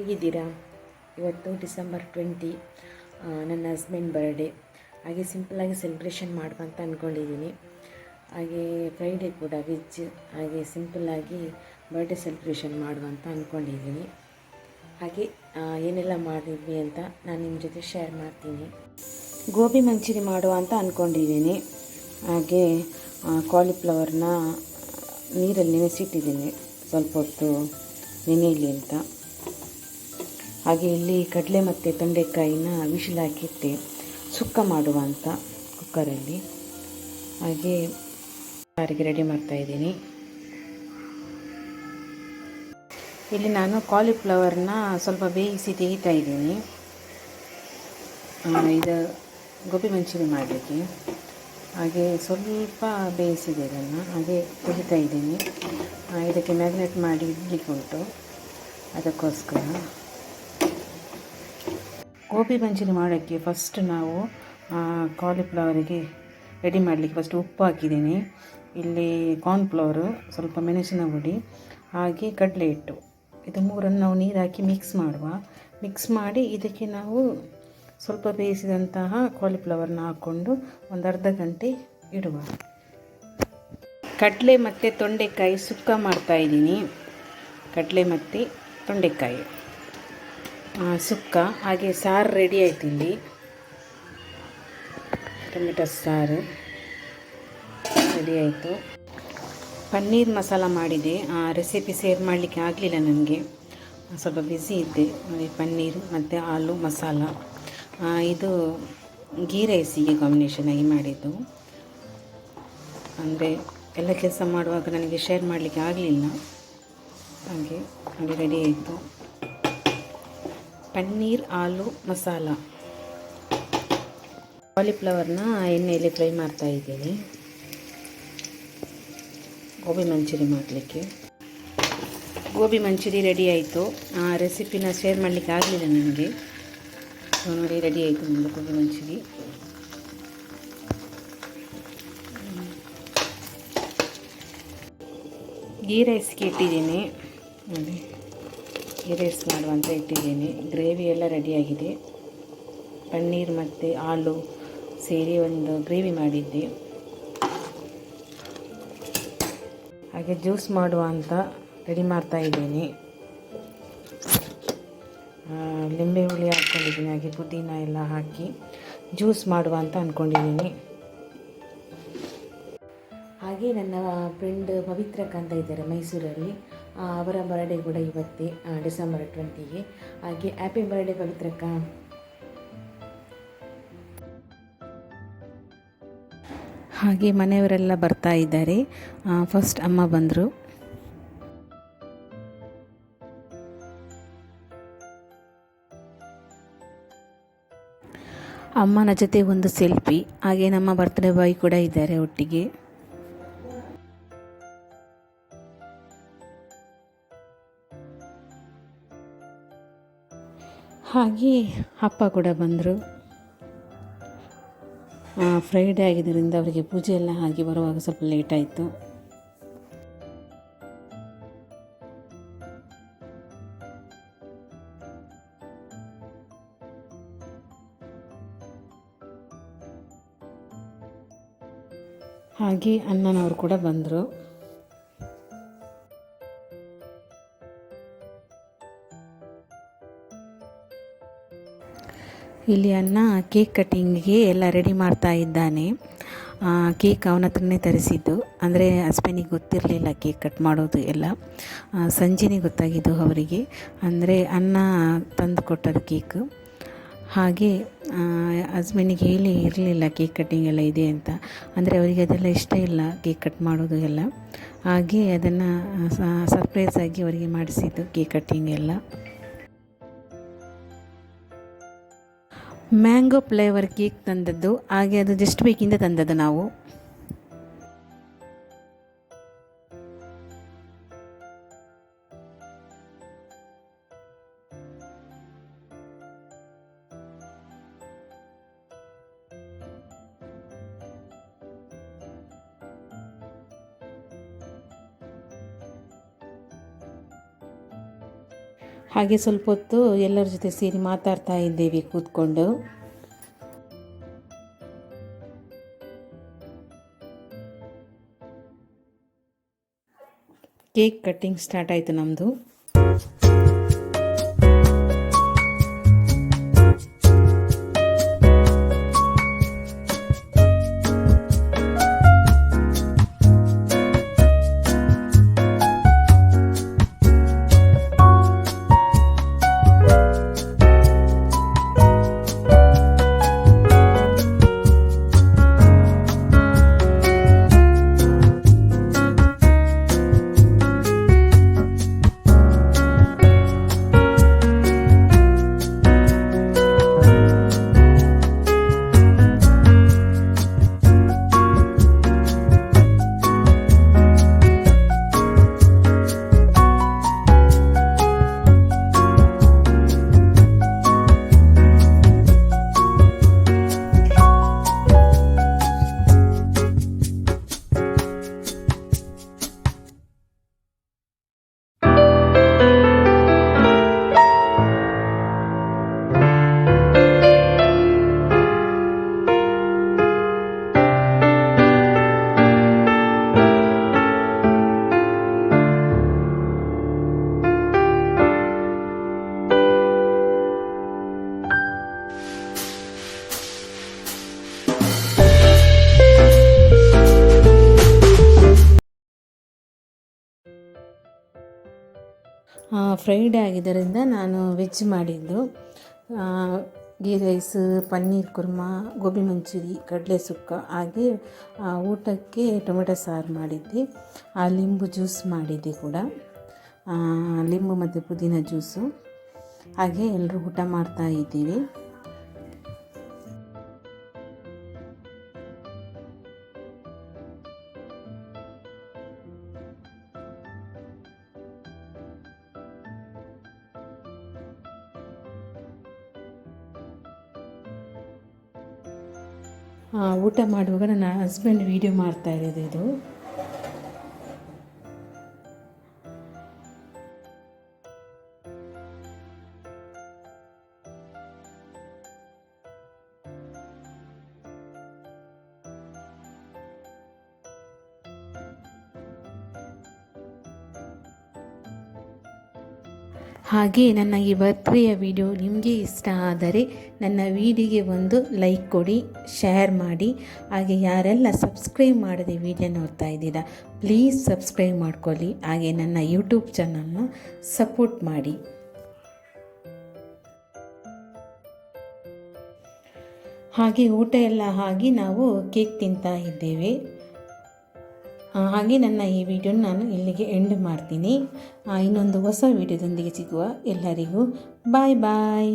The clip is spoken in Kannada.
ಹೇಗಿದ್ದೀರಾ? ಇವತ್ತು ಡಿಸೆಂಬರ್ ಟ್ವೆಂಟಿ ನನ್ನ ಹಸ್ಬೆಂಡ್ ಬರ್ಡೇ ಹಾಗೆ ಸಿಂಪಲಾಗಿ ಸೆಲೆಬ್ರೇಷನ್ ಅಂತ ಅಂದ್ಕೊಂಡಿದ್ದೀನಿ ಹಾಗೆ ಫ್ರೈಡೇ ಕೂಡ ವೆಜ್ ಹಾಗೆ ಸಿಂಪಲ್ಲಾಗಿ ಬರ್ಡೇ ಸೆಲೆಬ್ರೇಷನ್ ಅಂತ ಅಂದ್ಕೊಂಡಿದ್ದೀನಿ ಹಾಗೆ ಏನೆಲ್ಲ ಮಾಡಿದ್ವಿ ಅಂತ ನಾನು ನಿಮ್ಮ ಜೊತೆ ಶೇರ್ ಮಾಡ್ತೀನಿ. ಗೋಬಿ ಮಂಚೂರಿ ಮಾಡುವ ಅಂತ ಅಂದ್ಕೊಂಡಿದ್ದೀನಿ ಹಾಗೆ ಕಾಲಿಫ್ಲವರ್ನ ನೀರಲ್ಲಿ ನೆನೆಸಿಟ್ಟಿದ್ದೀನಿ ಸ್ವಲ್ಪ ಹೊತ್ತು ನೆನೆಯಲಿ ಅಂತ. ಹಾಗೆ ಇಲ್ಲಿ ಕಡಲೆ ಮತ್ತು ತೊಂಡೆಕಾಯಿನ ವಿಶಿಲ್ ಹಾಕಿಟ್ಟೆ ಸುಕ್ಕ ಮಾಡುವ ಅಂತ ಕುಕ್ಕರಲ್ಲಿ. ಹಾಗೆ ಸಾರಿಗೆ ರೆಡಿ ಮಾಡ್ತಾಯಿದ್ದೀನಿ ಇಲ್ಲಿ ನಾನು ಕಾಲಿಫ್ಲವರ್ನ ಸ್ವಲ್ಪ ಬೇಯಿಸಿ ತೆಗಿತಾ ಇದ್ದೀನಿ. ಇದು ಗೋಬಿ ಮಂಚೂರಿ ಮಾಡಲಿಕ್ಕೆ. ಹಾಗೆ ಸ್ವಲ್ಪ ಬೇಯಿಸಿದೆ ಇದನ್ನು. ಹಾಗೆ ತೆಗಿತಾ ಇದ್ದೀನಿ. ಇದಕ್ಕೆ ಮ್ಯಾಗ್ನೆಟ್ ಮಾಡಿ ಇಡ್ಲಿಕ್ಕೆ ಉಂಟು ಅದಕ್ಕೋಸ್ಕರ. ಗೋಬಿ ಮಂಚೂರಿ ಮಾಡೋಕ್ಕೆ ಫಸ್ಟ್ ನಾವು ಕಾಲಿಫ್ಲವರಿಗೆ ರೆಡಿ ಮಾಡಲಿಕ್ಕೆ ಫಸ್ಟ್ ಉಪ್ಪು ಹಾಕಿದ್ದೀನಿ. ಇಲ್ಲಿ ಕಾರ್ನ್ಫ್ಲವರು ಸ್ವಲ್ಪ ಮೆಣಸಿನ ಹುಡಿ ಹಾಗೆ ಕಡಲೆ ಹಿಟ್ಟು. ಇದು ಮೂರನ್ನು ನಾವು ನೀರು ಹಾಕಿ ಮಿಕ್ಸ್ ಮಾಡುವ. ಮಿಕ್ಸ್ ಮಾಡಿ ಇದಕ್ಕೆ ನಾವು ಸ್ವಲ್ಪ ಬೇಯಿಸಿದಂತಹ ಕಾಲಿಫ್ಲವರ್ನ ಹಾಕ್ಕೊಂಡು ಒಂದು ಅರ್ಧ ಗಂಟೆ ಇಡುವ. ಕಡಲೆ ಮತ್ತು ತೊಂಡೆಕಾಯಿ ಸುಕ್ಕ ಮಾಡ್ತಾಯಿದ್ದೀನಿ ಕಡಲೆ ಮತ್ತು ತೊಂಡೆಕಾಯಿ. ಸುಕ್ಕ. ಹಾಗೆ ಸಾರು ರೆಡಿ ಆಯ್ತು ಇಲ್ಲಿ. ಟೊಮೆಟೊ ಸಾರು ರೆಡಿ ಆಯಿತು. ಪನ್ನೀರ್ ಮಸಾಲ ಮಾಡಿದೆ. ಆ ರೆಸಿಪಿ ಸೇರ್ ಮಾಡಲಿಕ್ಕೆ ಆಗಲಿಲ್ಲ ನನಗೆ. ಸ್ವಲ್ಪ ಬ್ಯುಸಿ ಇದ್ದೆ. ಪನ್ನೀರ್ ಮತ್ತು ಆಲೂ ಮಸಾಲ. ಇದು ಗೀ ರೈಸಿಗೆ ಕಾಂಬಿನೇಷನ್ ಆಗಿ ಮಾಡಿದ್ದು. ಅಂದರೆ ಎಲ್ಲ ಕೆಲಸ ಮಾಡುವಾಗ ನನಗೆ ಶೇರ್ ಮಾಡಲಿಕ್ಕೆ ಆಗಲಿಲ್ಲ. ಹಾಗೆ ಹಾಗೆ ರೆಡಿ ಆಯಿತು. ಪನ್ನೀರ್ ಆಲೂ ಮಸಾಲ. ಕಾಲಿಫ್ಲವರ್ನ ಎಣ್ಣೆಯಲ್ಲಿ ಫ್ರೈ ಮಾಡ್ತಾ ಇದ್ದೀನಿ. ಗೋಬಿ ಮಂಚೂರಿ ಮಾಡಲಿಕ್ಕೆ. ಗೋಬಿ ಮಂಚೂರಿ ರೆಡಿ ಆಯಿತು. ಆ ರೆಸಿಪಿನ ಶೇರ್ ಮಾಡಲಿಕ್ಕೆ ಆಗಲಿಲ್ಲ ನನಗೆ. ನೋಡಿ, ರೆಡಿ ಆಯಿತು ನಮ್ಮದು ಗೋಬಿ ಮಂಚೂರಿ. ಗೀ ರೈಸ್ಗೆ ಇಟ್ಟಿದ್ದೀನಿ. ನೋಡಿ. ಗೀ ರೈಸ್ ಮಾಡುವಂತ ಇಟ್ಟಿದ್ದೀನಿ. ಗ್ರೇವಿ ಎಲ್ಲ ರೆಡಿಯಾಗಿದೆ ಪನ್ನೀರ್ ಮತ್ತು ಆಲೂ ಸೇರಿ ಒಂದು ಗ್ರೇವಿ ಮಾಡಿದ್ದೆ. ಹಾಗೆ ಜ್ಯೂಸ್ ಮಾಡುವ ಅಂತ ರೆಡಿ ಮಾಡ್ತಾ ಇದ್ದೀನಿ. ಲಿಂಬೆ ಹುಳಿ ಹಾಕ್ಕೊಂಡಿದ್ದೀನಿ ಹಾಗೆ ಪುದೀನ ಎಲ್ಲ ಹಾಕಿ ಜ್ಯೂಸ್ ಮಾಡುವ ಅಂತ ಅಂದ್ಕೊಂಡಿದ್ದೀನಿ ಹಾಗೆ ನನ್ನ ಫ್ರೆಂಡ್ ಪವಿತ್ರ ಅಂತ ಇದ್ದಾರೆ ಮೈಸೂರಲ್ಲಿ. ಅವರ ಬರ್ಡೇ ಕೂಡ ಇವತ್ತೇ ಡಿಸೆಂಬರ್ ಟ್ವೆಂಟಿಗೆ. ಹಾಗೆ ಹ್ಯಾಪಿ ಬರ್ಡೇ ಪವಿತ್ರಕ್ಕ. ಹಾಗೆ ಮನೆಯವರೆಲ್ಲ ಬರ್ತಾ ಇದ್ದಾರೆ. ಫಸ್ಟ್ ಅಮ್ಮ ಬಂದರು. ಅಮ್ಮನ ಜೊತೆ ಒಂದು ಸೆಲ್ಫಿ ಹಾಗೆ ನಮ್ಮ ಬರ್ತ್ಡೇ ಬಾಯ್ ಕೂಡ ಇದ್ದಾರೆ ಒಟ್ಟಿಗೆ. ಹಾಗೆ ಅಪ್ಪ ಕೂಡ ಬಂದರು. ಫ್ರೈಡೇ ಆಗಿದ್ದರಿಂದ ಅವರಿಗೆ ಪೂಜೆ ಎಲ್ಲ ಆಗಿ ಬರುವಾಗ ಸ್ವಲ್ಪ ಲೇಟ್ ಆಯಿತು. ಹಾಗೆ ಅಣ್ಣನವರು ಕೂಡ ಬಂದರು. ಇಲ್ಲಿ ಅಣ್ಣ ಕೇಕ್ ಕಟ್ಟಿಂಗಿಗೆ ಎಲ್ಲ ರೆಡಿ ಮಾಡ್ತಾ ಇದ್ದಾನೆ. ಕೇಕ್ ಅವನ ಹತ್ರನೇ ತರಿಸಿದ್ದು. ಅಂದರೆ ಹಸ್ಬೆಂಡಿಗೆ ಗೊತ್ತಿರಲಿಲ್ಲ ಕೇಕ್ ಕಟ್ ಮಾಡೋದು ಎಲ್ಲ. ಸಂಜೆನೇ ಗೊತ್ತಾಗಿದ್ದು ಅವರಿಗೆ. ಅಂದರೆ ಅನ್ನ ತಂದು ಕೊಟ್ಟದ್ದು ಕೇಕ್. ಹಾಗೆ ಹಸ್ಬೆಂಡಿಗೆ ಹೇಳಿ ಇರಲಿಲ್ಲ ಕೇಕ್ ಕಟ್ಟಿಂಗ್ ಎಲ್ಲ ಇದೆ ಅಂತ. ಅಂದರೆ ಅವರಿಗೆ ಅದೆಲ್ಲ ಇಷ್ಟ ಇಲ್ಲ ಕೇಕ್ ಕಟ್ ಮಾಡೋದು ಎಲ್ಲ. ಹಾಗೆ ಅದನ್ನು ಸರ್ಪ್ರೈಸ್ ಆಗಿ ಅವರಿಗೆ ಮಾಡಿಸಿದ್ದು ಕೇಕ್ ಕಟ್ಟಿಂಗ್ ಎಲ್ಲ. ಮ್ಯಾಂಗೋ ಫ್ಲೇವರ್ ಕೇಕ್ ತಂದದ್ದು ಹಾಗೆ ಅದು ಜಸ್ಟ್ ಬೇಕಿಂದ ತಂದದ್ದು ನಾವು. ಹಾಗೆ ಸ್ವಲ್ಪ ಹೊತ್ತು ಎಲ್ಲರ ಜೊತೆ ಸೇರಿ ಮಾತಾಡ್ತಾ ಇದ್ದೇವೆ ಕೂತ್ಕೊಂಡು. ಕೇಕ್ ಕಟ್ಟಿಂಗ್ ಸ್ಟಾರ್ಟ್ ಆಯಿತು ನಮ್ಮದು ಫ್ರೈಡೇ ಆಗಿದ್ದರಿಂದ ನಾನು ವೆಜ್ ಮಾಡಿದ್ದು. ಗೀ ರೈಸ್ ಪನ್ನೀರ್ ಕುರ್ಮಾ ಗೋಬಿ ಮಂಚೂರಿ ಕಡಲೆ ಸುಕ್ಕ ಹಾಗೆ ಊಟಕ್ಕೆ ಟೊಮೆಟೊ ಸಾರು ಮಾಡಿದ್ದೆ. ಆ, ಲಿಂಬು ಜ್ಯೂಸ್ ಮಾಡಿದ್ದೆ ಕೂಡ. ಲಿಂಬು ಮತ್ತು ಪುದೀನ ಜ್ಯೂಸು. ಹಾಗೆ ಎಲ್ಲರೂ ಊಟ ಮಾಡ್ತಾ ಇದ್ದೀವಿ. ಊಟ ಮಾಡುವಾಗ ನನ್ನ ಹಸ್ಬೆಂಡ್ ವೀಡಿಯೋ ಮಾಡ್ತಾ ಇರೋದು ಇದು. ಹಾಗೆ ನನ್ನ ಬರ್ತ್ಡೇಯ ವಿಡಿಯೋ ನಿಮಗೆ ಇಷ್ಟ ಆದರೆ ನನ್ನ ವಿಡಿಯೋಗೆ ಒಂದು ಲೈಕ್ ಕೊಡಿ, ಶೇರ್ ಮಾಡಿ. ಹಾಗೆ ಯಾರೆಲ್ಲ ಸಬ್ಸ್ಕ್ರೈಬ್ ಮಾಡದೆ ವಿಡಿಯೋ ನೋಡ್ತಾ ಇದ್ದೀರಾ ಪ್ಲೀಸ್ ಸಬ್ಸ್ಕ್ರೈಬ್ ಮಾಡ್ಕೊಳ್ಳಿ. ಹಾಗೆ ನನ್ನ ಯೂಟ್ಯೂಬ್ ಚಾನಲ್ನ ಸಪೋರ್ಟ್ ಮಾಡಿ. ಹಾಗೆ ಊಟ ಎಲ್ಲ ಆಗಿ ನಾವು ಕೇಕ್ ತಿಂತಾ ಇದ್ದೇವೆ. ಹಾಗೆ ನನ್ನ ಈ ವಿಡಿಯೋನ ನಾನು ಇಲ್ಲಿಗೆ ಎಂಡ್ ಮಾಡ್ತೀನಿ. ಇನ್ನೊಂದು ಹೊಸ ವಿಡಿಯೋದೊಂದಿಗೆ ಸಿಗುವ ಎಲ್ಲರಿಗೂ ಬಾಯ್ ಬಾಯ್